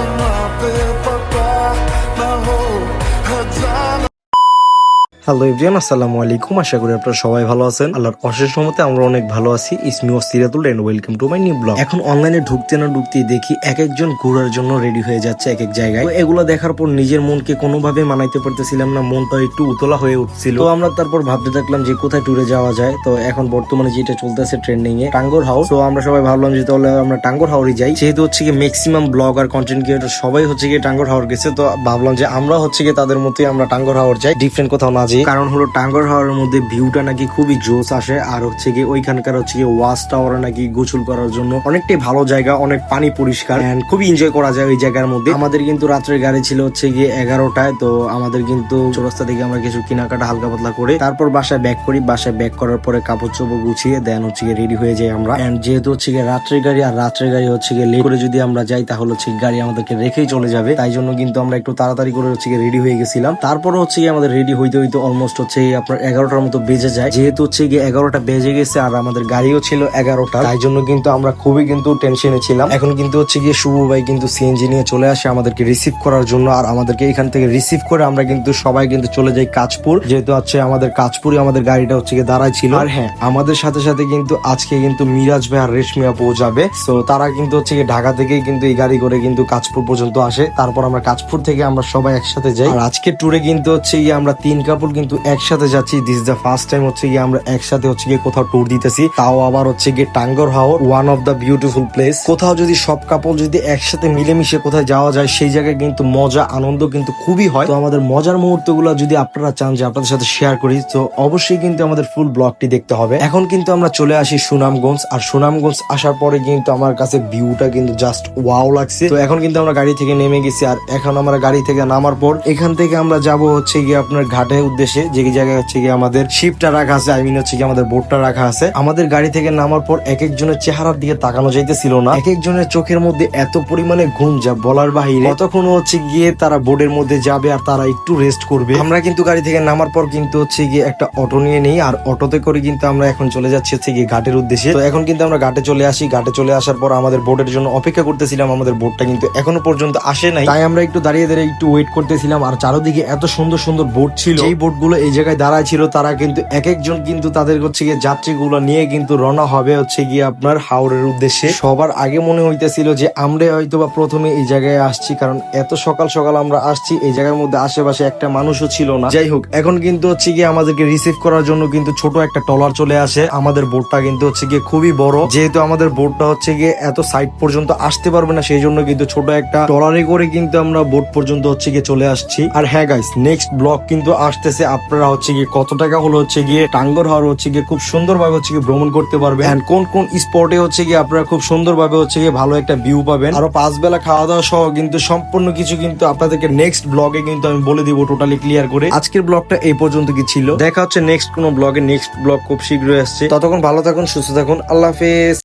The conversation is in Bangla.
Ma ma ma my ma ma hello everyone আসসালামু আলাইকুম। আশা করি আপনারা সবাই ভালো আছেন। আল্লাহর অশেষ রহমতে আমরা অনেক ভালো আছি। ইসমি ও Siratul and welcome to my new blog. এখন অনলাইনে ঢুকতে না ঢুকতেই দেখি এক একজন ঘোরার জন্য রেডি হয়ে যাচ্ছে এক এক জায়গায় এগুলো দেখার পর নিজের মনকে কোনোভাবে মানাইতে পারতেছিলাম না। মনটা একটু উতলা হয়ে উঠছিল। তো আমরা তারপর ভাবতে থাকলাম যে কোথায় ট্যুরে যাওয়া যায়। তো এখন বর্তমানে যেটা চলতেছে ট্রেন্ডিং এ, টাঙ্গর হাউস তো আমরা সবাই ভাবলাম যে তাহলে আমরা টাঙ্গর হাওড়ে যাই। যেহেতু হচ্ছে কি ম্যাক্সিমাম ব্লগ আর কন্টেন্ট ক্রিয়েটর সবাই হচ্ছে গিয়ে টাঙ্গর হাওড় গেছে। তো ভাবলাম যে আমরা হচ্ছে গিয়ে তাদের মতোই আমরা টাঙ্গর হাওড় যাই। ডিফারেন্ট কোথাও না যাই কারণ হলো টাঙ্গর হাওড়ের মধ্যে ভিউটা নাকি খুবই জোস আসে। আর হচ্ছে গিয়ে ওইখানকার হচ্ছে গিয়ে ওয়াচ টাওয়ার নাকি গোসল করার জন্য অনেকটাই ভালো জায়গা, অনেক পানি পরিষ্কার খুবই এনজয় করা যায় ওই জায়গার মধ্যে। আমাদের কিন্তু রাত্রের গাড়ি ছিল হচ্ছে গিয়ে এগারোটায়, তো আমাদের কিন্তু চৌরাস্তা থেকে আমরা কিছু কেনাকাটা হালকা পাতলা করে তারপর বাসায় ব্যাক করি। বাসায় ব্যাক করার পরে কাপড় চোপড় গুছিয়ে দেন হচ্ছে গিয়ে রেডি হয়ে যাই আমরা। এন্ড যেহেতু হচ্ছে গিয়ে রাত্রের গাড়ি আর রাত্রের গাড়ি হচ্ছে গিয়ে লেট করে যদি আমরা যাই, তাহলে হচ্ছে গাড়ি আমাদেরকে রেখেই চলে যাবে। তাই জন্য কিন্তু আমরা একটু তাড়াতাড়ি করে হচ্ছে গিয়ে রেডি হয়ে গেছিলাম। তারপর হচ্ছে গিয়ে আমাদের রেডি হইতে হইতে অলমোস্ট হচ্ছে আপনার এগারোটার মতো বেজে যায়। যেহেতু হচ্ছে গিয়ে এগারোটা বেজে গেছে আর আমাদের গাড়িও ছিল এগারোটা তাই জন্য কিন্তু আমরা খুবই কিন্তু টেনশনে ছিলাম। এখন কিন্তু হচ্ছে গিয়ে শুভ ভাই কিন্তু সিএনজি নিয়ে চলে আসে আমাদেরকে রিসিভ করার জন্য আর আমাদেরকে এখান থেকে রিসিভ করে আমরা কিন্তু সবাই কিন্তু চলে যাই কাজপুর যেহেতু হচ্ছে আমাদের কাজপুরে আমাদের গাড়িটা হচ্ছে গিয়ে দাঁড়ায় ছিল। আর হ্যাঁ। আমাদের সাথে সাথে কিন্তু আজকে কিন্তু মিরাজ ভাই আর রেশমি আপু যাবে। তো তারা কিন্তু হচ্ছে গিয়ে ঢাকা থেকেই কিন্তু এই গাড়ি করে কিন্তু কাজপুর পর্যন্ত আসে। তারপর আমরা কাজপুর থেকে আমরা সবাই একসাথে যাই। আর আজকে ট্যুরে কিন্তু হচ্ছে গিয়ে আমরা তিন কাপড় কিন্তু একসাথে যাচ্ছি। দিস দ্য ফার্স্ট টাইম হচ্ছে গিয়ে আমরা একসাথে হচ্ছে গিয়ে কোথাও ট্যুর দিতেছি। তাও আবার হচ্ছে গিয়ে Tanguar Haor one of the beautiful place কোথাও যদি সব কাপড় যদি একসাথে মিলেমিশে কোথায় যাওয়া যায়, সেই জায়গায় কিন্তু মজা, আনন্দ কিন্তু খুবই হয়। তো আমাদের মজার মুহূর্তগুলো যদি আপনারা চান যে আপনাদের সাথে শেয়ার করি, তো অবশ্যই কিন্তু আমাদের ফুল ব্লগটি দেখতে হবে। এখন কিন্তু আমরা চলে আসি সুনামগঞ্জ, আর সুনামগঞ্জ আসার পরে কিন্তু আমার কাছে ভিউটা কিন্তু জাস্ট ওয়াও লাগছে। তো এখন কিন্তু আমরা গাড়ি থেকে নেমে গেছি, আর এখন আমরা গাড়ি থেকে নামার পর এখান থেকে আমরা যাব হচ্ছে গিয়ে আপনার ঘাটের উদ্দেশ্যে যে জায়গায় হচ্ছে গিয়ে আমাদের শিপটা রাখা আছে আই মিন হচ্ছে গিয়ে আমাদের বোটটা রাখা আছে, আমাদের গাড়ি থেকে নামার পর এক একজনের চেহারার দিকে তাকানো যাইতেছিল না। এক একজনের চোখের মধ্যে এত পরিমাণে ঘুম যা বলার বাহিরে কতক্ষণ হচ্ছে গিয়ে তারা বোর্ডের মধ্যে যাবে আর তারা একটু রেস্ট করবে। আমরা কিন্তু গাড়ি থেকে নামার পর কিন্তু হচ্ছে গিয়ে একটা অটো নিয়ে নেই, আর অটোতে করে কিন্তু আমরা এখন চলে যাচ্ছি হচ্ছে গিয়ে ঘাটের উদ্দেশ্যে। তো এখন কিন্তু আমরা ঘাটে চলে আসি, ঘাটে চলে আসার পর আমাদের বোটের জন্য অপেক্ষা করতেছিলাম, আমাদের বোটটা কিন্তু এখনও পর্যন্ত আসে নাই। তাই আমরা একটু দাঁড়িয়ে দাঁড়িয়ে একটু ওয়েট করতেছিলাম, আর চারোদিকে এত সুন্দর সুন্দর বোর্ড ছিল। এই বোটগুলো এই জায়গায় দাঁড়ায় ছিল, তারা কিন্তু এক একজন কিন্তু তাদের হচ্ছে গিয়ে যাত্রীগুলো নিয়ে কিন্তু রওনা হবে হচ্ছে গিয়ে আপনার হাওড়ের উদ্দেশ্যে। সবার আগে মনে হইতেছিল যে আমরা হয়তো বা প্রথমে এই জায়গায় আসছি, কারণ এত সকাল সকাল আমরা আসছি, এই জায়গার মধ্যে আশেপাশে একটা মানুষও ছিল না। যাই হোক, এখন কিন্তু হচ্ছে গিয়ে আমাদেরকে রিসিভ করার জন্য কিন্তু ছোট একটা টলার চলে আসে। আমাদের বোটটা কিন্তু হচ্ছে গিয়ে খুবই বড়, যেহেতু আমাদের বোটটা হচ্ছে গিয়ে এত সাইড পর্যন্ত আসতে পারবে না, সেই জন্য কিন্তু ছোট একটা টলারে করে কিন্তু আমরা বোট পর্যন্ত হচ্ছে গিয়ে চলে আসছি। আর হ্যাঁ গাইস নেক্সট ব্লক কিন্তু আসতেছে। আপনারা হচ্ছে গিয়ে কত টাকা হলো হচ্ছে গিয়ে টাঙ্গর হাওর হচ্ছে গিয়ে খুব সুন্দরভাবে হচ্ছে গিয়ে ভ্রমণ করতে পারবে এন্ড কোন কোন স্পটে হচ্ছে গিয়ে আপনারা খুব সুন্দরভাবে হচ্ছে গিয়ে ভালো একটা ভিউ পাবেন। আরও পাঁচ বেলা খাওয়া দাওয়া সহ কিন্তু সম্পূর্ণ কিছু কিন্তু আপনাদেরকে নেক্সট ব্লগে কিন্তু আমি বলে দিব টোটালি ক্লিয়ার করে। আজকের ব্লগটা এই পর্যন্ত কি ছিল? দেখা হচ্ছে নেক্সট কোনো ব্লগে নেক্সট ব্লগ খুব শীঘ্রই আসছে। ততক্ষণ ভালো থাকুন, সুস্থ থাকুন। আল্লাহ হাফেজ।